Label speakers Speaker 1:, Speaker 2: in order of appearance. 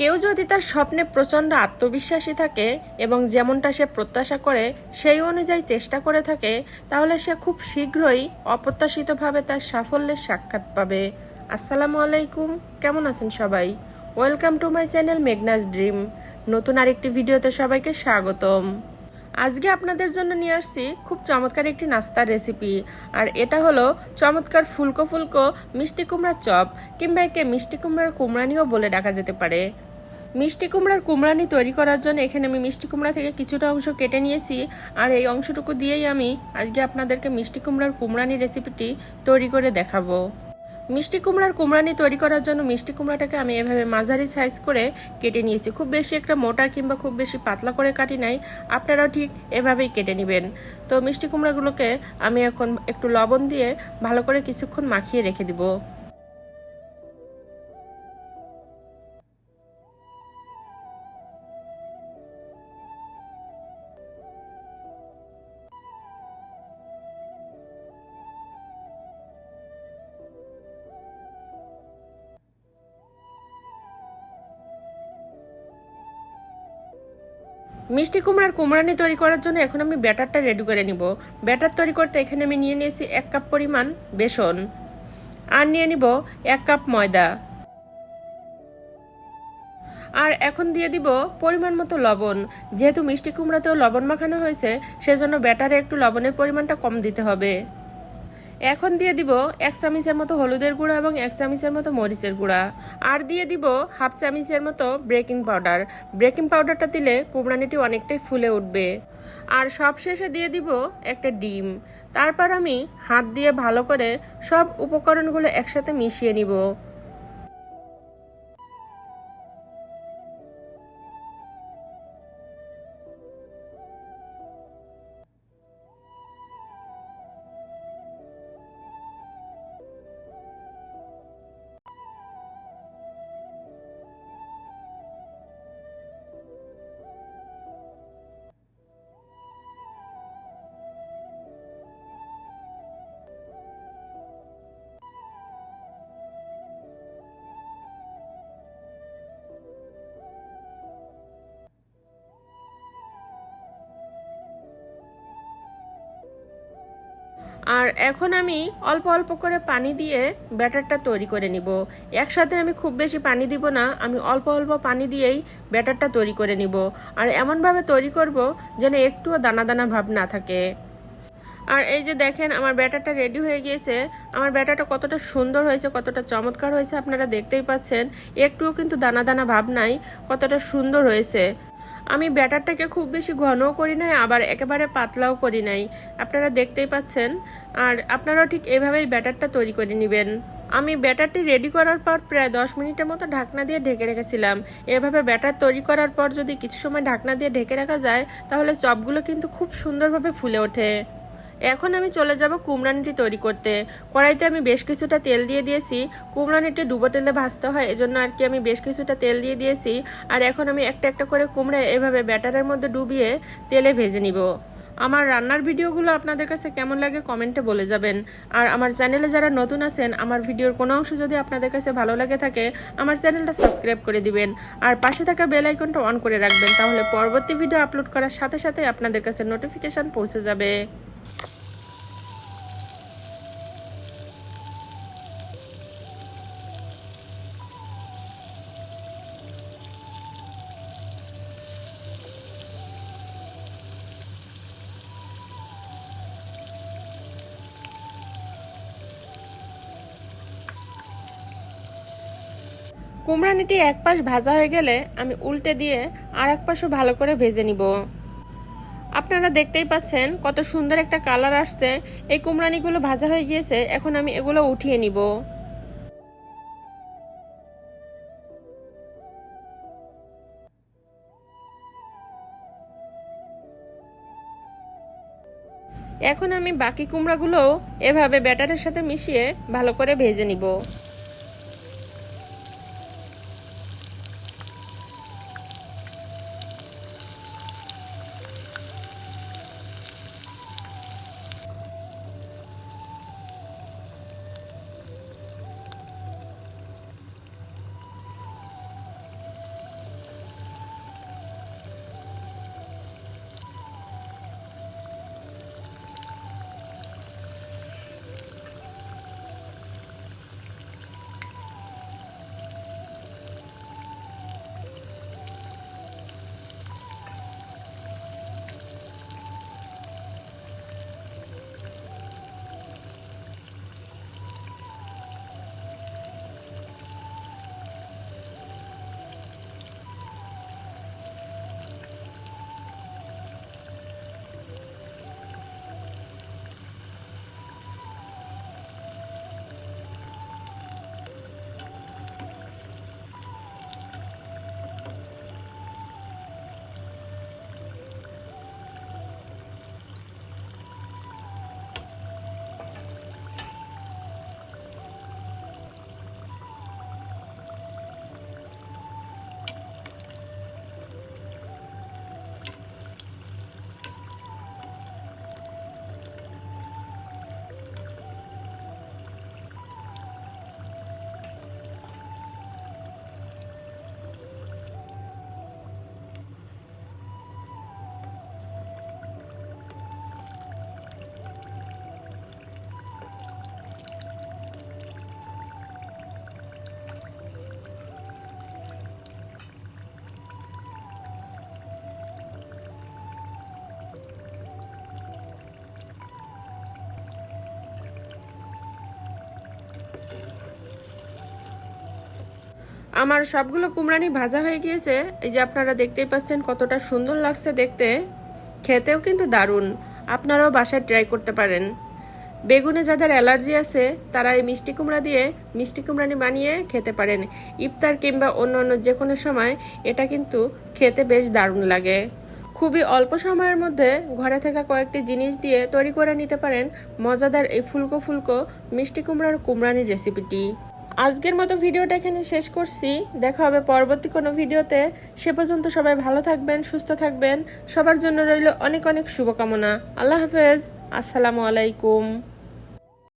Speaker 1: কেউ যদি তার স্বপ্নে প্রচণ্ড আত্মবিশ্বাসী থাকে এবং যেমনটা সে প্রত্যাশা করে, সেই অনুযায়ী চেষ্টা করে থাকে, তাহলে সে খুব শীঘ্রই অপ্রত্যাশিতভাবে তার সাফল্যের সাক্ষাৎ পাবে। আসসালামু আলাইকুম, কেমন আছেন সবাই? Welcome to my channel Meghna's dream নতুন আরেকটি ভিডিওতে সবাইকে স্বাগতম। আজকে আপনাদের জন্য নিয়ে আসছি খুব চমৎকার একটি নাস্তার রেসিপি আর এটা হলো চমৎকার ফুলকো ফুলকো মিষ্টি কুমড়ার চপ, কিংবা একে মিষ্টি কুমড়ার কুমড়ানিও বলে ডাকা যেতে পারে। মিষ্টি কুমড়ার কুমড়ানি তৈরি করার জন্য এখানে আমি মিষ্টি কুমড়া থেকে কিছুটা অংশ কেটে নিয়েছি। আর এই অংশটুকু দিয়েই আমি আজকে আপনাদেরকে মিষ্টি কুমড়ার কুমড়ানি রেসিপিটি তৈরি করে দেখাবো। মিষ্টি কুমড়ার কুমড়ানি তৈরি করার জন্য মিষ্টি কুমড়াটাকে আমি এভাবে মাঝারি সাইজ করে কেটে নিয়েছি। খুব বেশি একটা মোটা কিংবা খুব বেশি পাতলা করে কাটি নাই, আপনারাও ঠিক এভাবেই কেটে নেবেন। তো মিষ্টি কুমড়াগুলোকে আমি এখন একটু লবণ দিয়ে ভালো করে কিছুক্ষণ মাখিয়ে রেখে দিব। মিষ্টি কুমড়ার কুমড়ানি তৈরি করার জন্য এখন আমি ব্যাটারটা রেডি করে নিব। ব্যাটার তৈরি করতে এখানে আমি নিয়ে নিয়েছি এক কাপ পরিমাণ বেসন। আর নিয়ে নিব এক কাপ ময়দা। আর এখন দিয়ে দিব পরিমাণ মতো লবণ। যেহেতু মিষ্টি কুমড়াতেও লবণ মাখানো হয়েছে, সেজন্য ব্যাটারে একটু লবণের পরিমাণটা কম দিতে হবে। এখন দিয়ে দিব এক চামিচের মতো হলুদের গুঁড়া এবং এক চামিচের মতো মরিচের গুঁড়া। আর দিয়ে দিব হাফ চামিচের মতো ব্রেকিং পাউডার। ব্রেকিং পাউডারটা দিলে কুমড়ানিটি অনেকটাই ফুলে উঠবে। আর সবশেষে দিয়ে দিব একটা ডিম। তারপর আমি হাত দিয়ে ভালো করে সব উপকরণগুলো একসাথে মিশিয়ে নিব। আর এখন আমি অল্প অল্প করে পানি দিয়ে ব্যাটারটা তৈরি করে নিব। একসাথে আমি খুব বেশি পানি দিব না, আমি অল্প অল্প পানি দিয়েই ব্যাটারটা তৈরি করে নিব। আর এমনভাবে তৈরি করব যেন একটুও দানা দানা ভাব না থাকে। আর এই যে দেখেন, আমার ব্যাটারটা রেডি হয়ে গিয়েছে। আমার ব্যাটারটা কতটা সুন্দর হয়েছে, কতটা চমৎকার হয়েছে আপনারা দেখতেই পাচ্ছেন। একটুও কিন্তু দানা দানা ভাব নাই, কতটা সুন্দর হয়েছে। আমি ব্যাটারটাকে খুব বেশি ঘনও করি নাই, আবার একেবারে পাতলাও করি নাই। আপনারা দেখতেই পাচ্ছেন। আর আপনারাও ঠিক এভাবেই ব্যাটারটা তৈরি করে নেবেন। আমি ব্যাটারটি রেডি করার পর প্রায় দশ মিনিটের মতো ঢাকনা দিয়ে ঢেকে রেখেছিলাম। এভাবে ব্যাটার তৈরি করার পর যদি কিছু সময় ঢাকনা দিয়ে ঢেকে রাখা যায়, তাহলে চপগুলো কিন্তু খুব সুন্দরভাবে ফুলে ওঠে। এখন আমি চলে যাব কুমড়ানিটি তৈরি করতে। কড়াইতে আমি বেশ কিছুটা তেল দিয়ে দিয়েছি। কুমড়ানিটি ডুবো তেলে ভাজতে হয়, এজন্য আর কি আমি বেশ কিছুটা তেল দিয়ে দিয়েছি। আর এখন আমি একটা একটা করে কুমড়া এভাবে ব্যাটারের মধ্যে ডুবিয়ে তেলে ভেজে নিব। আমার রান্নার ভিডিওগুলো আপনাদের কাছে কেমন লাগে কমেন্টে বলে যাবেন। আর আমার চ্যানেলে যারা নতুন আছেন, আমার ভিডিওর কোনো অংশ যদি আপনাদের কাছে ভালো লাগে থাকে, আমার চ্যানেলটা সাবস্ক্রাইব করে দিবেন। আর পাশে থাকা বেল আইকনটা অন করে রাখবেন, তাহলে পরবর্তী ভিডিও আপলোড করার সাথে সাথে আপনাদের কাছে নোটিফিকেশান পৌঁছে যাবে। কুমড়ানিটি এক পাশ ভাজা হয়ে গেলে আমি উল্টে দিয়ে আর এক পাশও ভালো করে ভেজে নিব। আপনারা দেখতেই পাচ্ছেন কত সুন্দর একটা কালার আসছে। এই কুমড়ানিগুলো ভাজা হয়ে গিয়েছে, এখন আমি এগুলো উঠিয়ে নিব। এখন আমি বাকি কুমড়াগুলো এভাবে ব্যাটারের সাথে মিশিয়ে ভালো করে ভেজে নিব। আমার সবগুলো কুমড়ানি ভাজা হয়ে গিয়েছে। এই যে আপনারা দেখতেই পাচ্ছেন কতটা সুন্দর লাগছে দেখতে। খেতেও কিন্তু দারুণ। আপনারাও বাসায় ট্রাই করতে পারেন। বেগুনে যাদের অ্যালার্জি আছে, তারা এই মিষ্টি কুমড়া দিয়ে মিষ্টি কুমড়ানি বানিয়ে খেতে পারেন। ইফতার কিংবা অন্য অন্য যে কোনো সময়, এটা কিন্তু খেতে বেশ দারুণ লাগে। খুবই অল্প সময়ের মধ্যে ঘরে থাকা কয়েকটি জিনিস দিয়ে তৈরি করে নিতে পারেন মজাদার এই ফুলকো ফুলকো মিষ্টি কুমড়ার কুমড়ানির রেসিপিটি। আজকের মতো ভিডিওটা এখানে শেষ করছি। দেখা হবে পরবর্তী কোনো ভিডিওতে। সে পর্যন্ত সবাই ভালো থাকবেন, সুস্থ থাকবেন। সবার জন্য রইল অনেক অনেক শুভকামনা। আল্লাহ হাফেজ। আসসালামু আলাইকুম।